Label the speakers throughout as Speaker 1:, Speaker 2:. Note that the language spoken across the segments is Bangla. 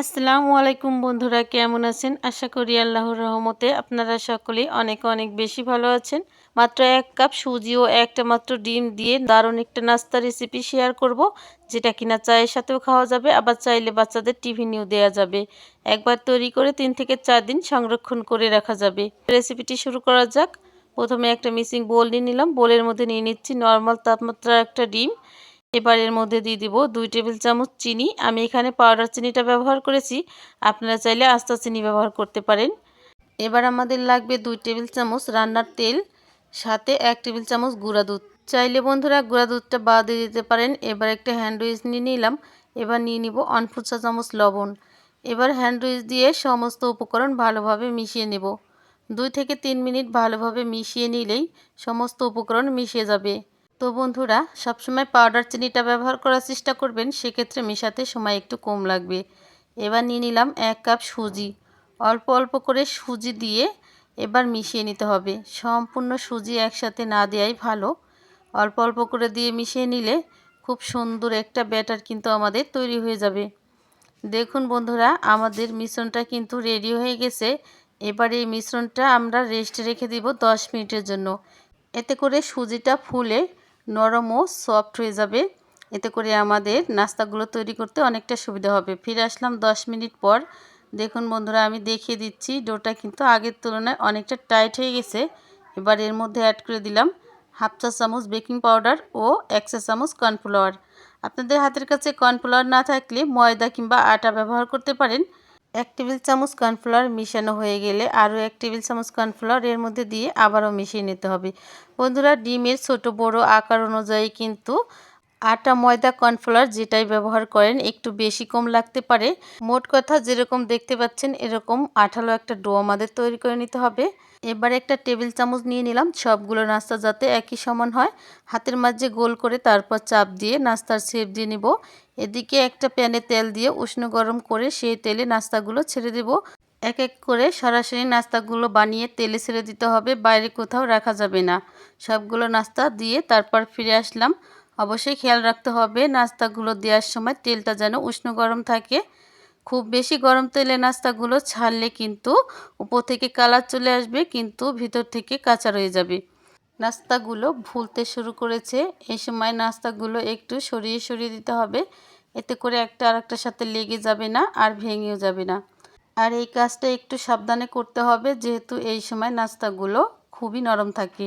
Speaker 1: আসসালামু আলাইকুম বন্ধুরা, কেমন আছেন? আশা করি আল্লাহর রহমতে আপনারা সকলেই অনেক অনেক বেশি ভালো আছেন। মাত্র এক কাপ সুজি ও একটা মাত্র ডিম দিয়ে দারুণ একটা নাস্তা রেসিপি শেয়ার করব, যেটা কিনা চায়ের সাথেও খাওয়া যাবে, আবার চাইলে বাচ্চাদের টিফিনেও দেওয়া যাবে। একবার তৈরি করে তিন থেকে চার দিন সংরক্ষণ করে রাখা যাবে। রেসিপিটি শুরু করা যাক। প্রথমে একটা মিসিং বোল নিয়ে নিলাম। বোলের মধ্যে নিয়ে নিচ্ছি নর্মাল তাপমাত্রার একটা ডিম। এবার এর মধ্যে দিয়ে দিব দুই টেবিল চামচ চিনি। আমি এখানে পাউডার চিনিটা ব্যবহার করেছি। আপনারা চাইলে আস্তা চিনি ব্যবহার করতে পারেন। এবার আমাদের লাগবে দুই টেবিল চামচ রান্নার তেল, সাথে এক টেবিল চামচ গুঁড়া দুধ। চাইলে বন্ধুরা গুঁড়া দুধটা বাদ দিয়ে দিতে পারেন। এবার একটা হ্যান্ডউইচ নিয়ে নিলাম। এবার নিয়ে নিব অনফুট চা চামচ লবণ। এবার হ্যান্ডউইচ দিয়ে সমস্ত উপকরণ ভালোভাবে মিশিয়ে নেব। দুই থেকে তিন মিনিট ভালোভাবে মিশিয়ে নিলেই সমস্ত উপকরণ মিশিয়ে যাবে। তো বন্ধুরা, সবসময় পাউডার চিনিটা ব্যবহার করার চেষ্টা করবেন, সেক্ষেত্রে মেশাতে সময় একটু কম লাগবে। এবার নিয়ে নিলাম এক কাপ সুজি। অল্প অল্প করে সুজি দিয়ে এবার মিশিয়ে নিতে হবে। সম্পূর্ণ সুজি একসাথে না দেওয়াই ভালো। অল্প অল্প করে দিয়ে মিশিয়ে নিলে খুব সুন্দর একটা ব্যাটার কিন্তু আমাদের তৈরি হয়ে যাবে। দেখুন বন্ধুরা, আমাদের মিশ্রণটা কিন্তু রেডি হয়ে গেছে। এবার এই মিশ্রণটা আমরা রেস্টে রেখে দিব দশ মিনিটের জন্য। এতে করে সুজিটা ফুলে নরম ও সফট হয়ে যাবে। এতে করে আমাদের নাস্তাগুলো তৈরি করতে অনেকটা সুবিধা হবে। ফিরে আসলাম 10 মিনিট পর। দেখুন বন্ধুরা, আমি দেখিয়ে দিচ্ছি, ডোটা কিন্তু আগের তুলনায় অনেকটা টাইট হয়ে গেছে। এবার এর মধ্যে অ্যাড করে দিলাম হাফ চা চামচ বেকিং পাউডার ও এক চা চামচ কর্নফ্লাওয়ার। আপনাদের হাতের কাছে কর্নফ্লাওয়ার না থাকলে ময়দা কিংবা আটা ব্যবহার করতে পারেন। এক টেবিল চামচ কর্নফ্লাওয়ার মিশানো হয়ে গেলে আরও এক টেবিল চামচ কর্নফ্লাওয়ার এর মধ্যে দিয়ে আবারও মিশিয়ে নিতে হবে। বন্ধুরা, ডিমের ছোট বড় আকার অনুযায়ী কিন্তু আটা, ময়দা, কর্নফ্লাওয়ার যেটাই ব্যবহার করেন, একটু বেশি কম লাগতে পারে। মোট কথা, যেরকম দেখতে পাচ্ছেন, এরকম আঠালো একটা ডো আমাদের তৈরি করে নিতে হবে। এবার একটা টেবিল চামচ নিয়ে নিলাম, সবগুলো নাস্তা যাতে একই সমান হয়। হাতের মাঝে গোল করে তারপর চাপ দিয়ে নাস্তার শেপ দিয়ে নিব। এদিকে একটা প্যানে তেল দিয়ে উষ্ণ গরম করে সেই তেলে নাস্তাগুলো ছেড়ে দেব। এক এক করে সরাসরি নাস্তাগুলো বানিয়ে তেলে ছেড়ে দিতে হবে, বাইরে কোথাও রাখা যাবে না। সবগুলো নাস্তা দিয়ে তারপর ফিরে আসলাম। অবশ্যই খেয়াল রাখতে হবে। নাস্তাগুলো দেওয়ার সময় তেলটা যেন উষ্ণ গরম থাকে। খুব বেশি গরম তেলে নাস্তাগুলো ছাড়লে কিন্তু উপর থেকে কালার চলে আসবে, কিন্তু ভিতর থেকে কাঁচা রয়ে যাবে। নাস্তাগুলো ভুলতে শুরু করেছে। এই সময় নাস্তাগুলো একটু সরিয়ে সরিয়ে দিতে হবে। এতে করে একটা আর আরেকটার সাথে লেগে যাবে না আর ভেঙেও যাবে না। আর এই কাজটা একটু সাবধানে করতে হবে, যেহেতু এই সময় নাস্তাগুলো খুবই নরম থাকে।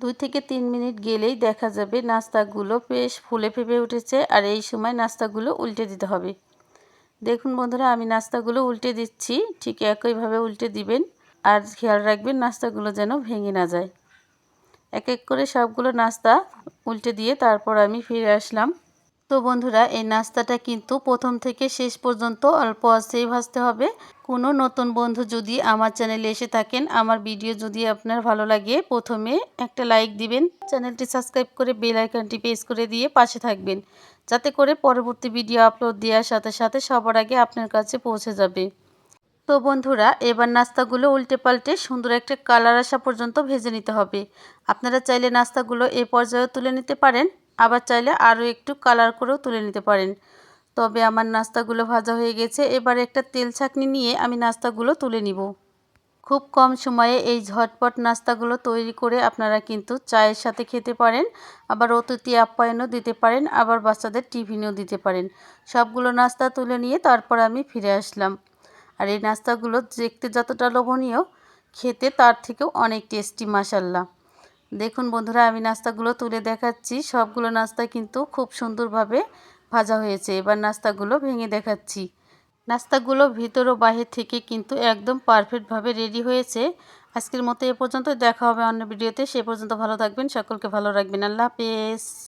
Speaker 1: দুই থেকে তিন মিনিট গেলেই দেখা যাবে নাস্তাগুলো বেশ ফুলে ফেপে উঠেছে আর এই সময় নাস্তাগুলো উল্টে দিতে হবে। দেখুন বন্ধুরা, আমি নাস্তাগুলো উল্টে দিচ্ছি, ঠিক একইভাবে উল্টে দিবেন আর খেয়াল রাখবেন নাস্তাগুলো যেন ভেঙে না যায়। এক এক করে সবগুলো নাস্তা উল্টে দিয়ে তারপর আমি ফিরে আসলাম। তো বন্ধুরা, এই নাস্তাটা কিন্তু প্রথম থেকে শেষ পর্যন্ত অল্প আছেই ভাজতে হবে। কোনো নতুন বন্ধু যদি আমার চ্যানেলে এসে থাকেন, আমার ভিডিও যদি আপনার ভালো লাগে, প্রথমে একটা লাইক দিবেন। চ্যানেলটি সাবস্ক্রাইব করে বেল আইকনটি প্রেস করে দিয়ে পাশে থাকবেন, যাতে করে পরবর্তী ভিডিও আপলোড দেওয়ার সাথে সাথে সবার আগে আপনার কাছে পৌঁছে যাবে। তো বন্ধুরা, এবার নাস্তাগুলো উল্টে পাল্টে সুন্দর একটা কালার আসা পর্যন্ত ভেজে নিতে হবে। আপনারা চাইলে নাস্তাগুলো এ পর্যায়ে তুলে নিতে পারেন। আবার চাইলে আরও একটু কালার করেও তুলে নিতে পারেন। তবে আমার নাস্তাগুলো ভাজা হয়ে গেছে, এবার একটা তেল ছাকনি নিয়ে আমি নাস্তাগুলো তুলে নিব। খুব কম সময়ে এই ঝটপট নাস্তাগুলো তৈরি করে আপনারা কিন্তু চায়ের সাথে খেতে পারেন, আবার অতিথি আপ্যায়নও দিতে পারেন, আবার বাচ্চাদের টিফিনও দিতে পারেন। সবগুলো নাস্তা তুলে নিয়ে তারপর আমি ফিরে আসলাম। আর এই নাস্তাগুলো দেখতে যতটা লোভনীয়, খেতে তার থেকেও অনেক টেস্টি মাসাল্লাহ দেখুন বন্ধুরা, আমি নাস্তাগুলো তুলে দেখাচ্ছি। সবগুলো নাস্তা কিন্তু খুব সুন্দরভাবে ভাজা হয়েছে। এবার নাস্তাগুলো ভেঙে দেখাচ্ছি। নাস্তাগুলো ভিতর ও বাহির থেকে কিন্তু একদম পারফেক্টভাবে রেডি হয়েছে। আজকের মতো এ পর্যন্ত দেখা হবে অন্য ভিডিওতে। সে পর্যন্ত ভালো থাকবেন। সকলকে ভালো রাখবেন। আল্লাহ হাফেজ।